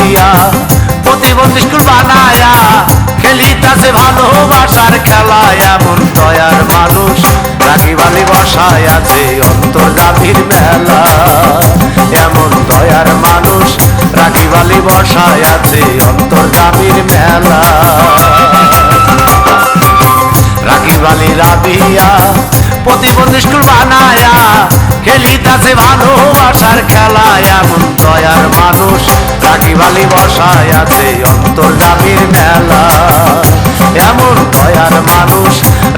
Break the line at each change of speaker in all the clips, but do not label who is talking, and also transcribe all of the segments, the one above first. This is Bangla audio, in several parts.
রাবিয়া প্রতিবন্ধী স্কুল বানায়া খেলিতাছে ভালোবাসার খেলা, এমন দয়ার মানুষ রাখি বালি বসায় আছে অন্তর্জাতির মেলা। এমন দয়ার মানুষ রাখি বালি বসায় আছে অন্তর্জাতির মেলা। রাখি বালি বসায় আছে অন্তর্জাতির মেলা। এমন ভয়ার মানুষ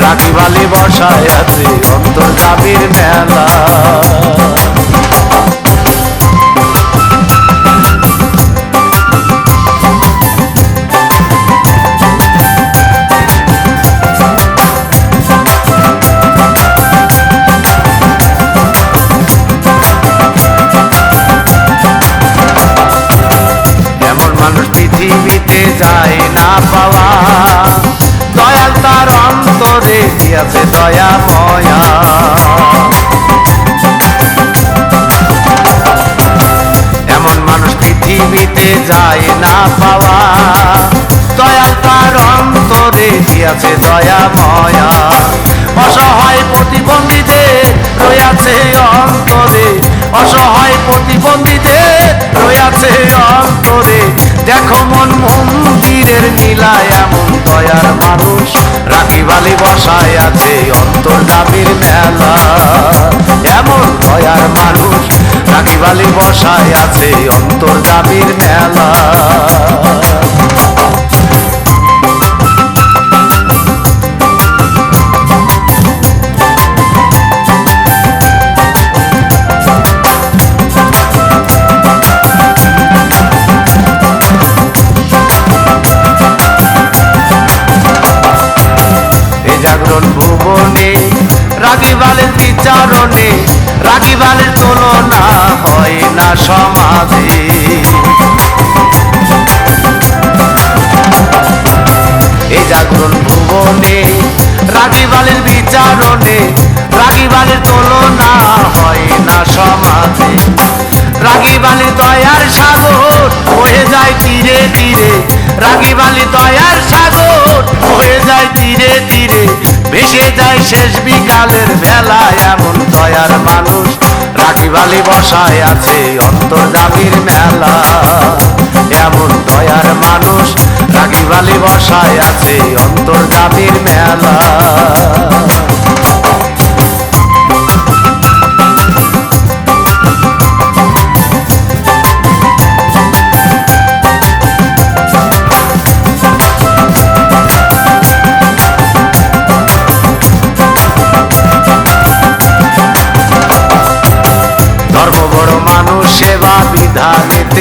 রাখি বালি বসায় আছে অন্তর্জাতির মেলা। দিয়াছে দয়া, ময়া। এমন মানুষ পৃথিবীতে যায় না পাওয়া। দয়াল তার অন্তরে দিয়াছে দয়া, ময়া? অসহায় প্রতিবন্ধীদের রয়াছে অন্তরে। অসহায় প্রতিবন্ধীদের রয়াছে অন্তরে। দেখো মন মন্দিরের নীলা এমন দয়ার মানুষ রাখি বালি বসায় আছে অন্তর্জাতির মেলা। এমন দয়ার মানুষ রাখি বালি বসায় আছে অন্তর্জাতির মেলা। রাগিবালের বিচারণে, রাগিবালের তুলনা হয় না সমাজে। এই জাগরণ ভুবনে, রাগিবালের বিচারণে, রাগিবালের তুলনা হয় না সমাজে। রাগিবালি দয়ার সাগর হয়ে যায় তীরে তীরে রাগিবালি দয়ার সাগর শেষ বিকালের বেলায় এমন দয়ার মানুষ রাগিবালি বসায় আছে অন্তর্জাতির মেলা। এমন দয়ার মানুষ রাগিবালি বসায় আছে অন্তর্জাতির মেলা।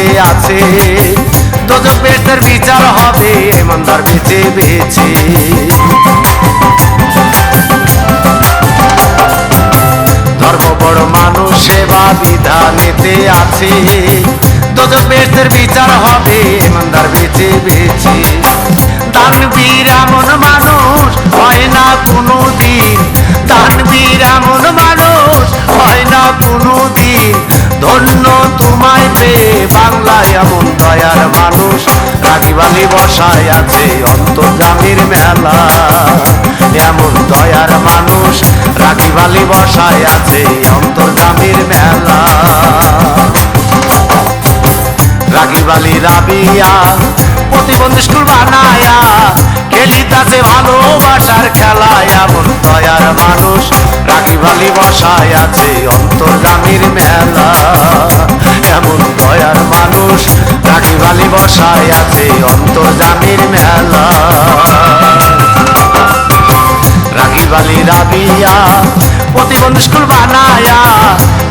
বিধানেতে আছে। দোজক পেটের বিচার হবে এমনদার বেঁচে। বেছে ধর্ম বড় মানুষ সেবা বিধানেতে আছে। দোজক পেটের বিচার হবে এমনদার বেঁচে। বেছে দানবীর এমন মানুষ হয় না কোনো দিন দানবীর এমন মানুষ তোমায় পেয়ে বাংলায় এমন দয়ার মানুষ। রাগিবালি বসায় আছে অন্তর্জামির মেলা। এমন দয়ার মানুষ রাগিবালি বসায় আছে অন্তর্জামির মেলা। রাগিবালি রাবিয়া, প্রতিবন্ধী স্কুল বানায়া, খেলিতাছে ভালোবাসার খেলা এমন দয়ার মানুষ। রাগিবালি বসায় আছে অন্তর্জামির মেলা। বসায় আছে অন্তর্জামির মেলা। রাগিবালি রাবিয়া প্রতিবন্ধী স্কুল বানায়া,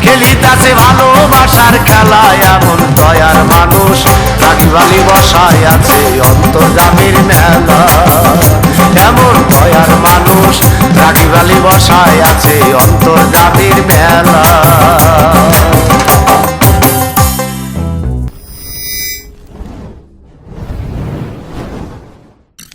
খেলিতাছে ভালোবাসার খেলা, এমন দয়ার মানুষ রাগিবালি বসায় আছে অন্তর্জামির মেলা। এমন দয়ার মানুষ রাগিবালি বসায় আছে অন্তর্জাতির মেলা।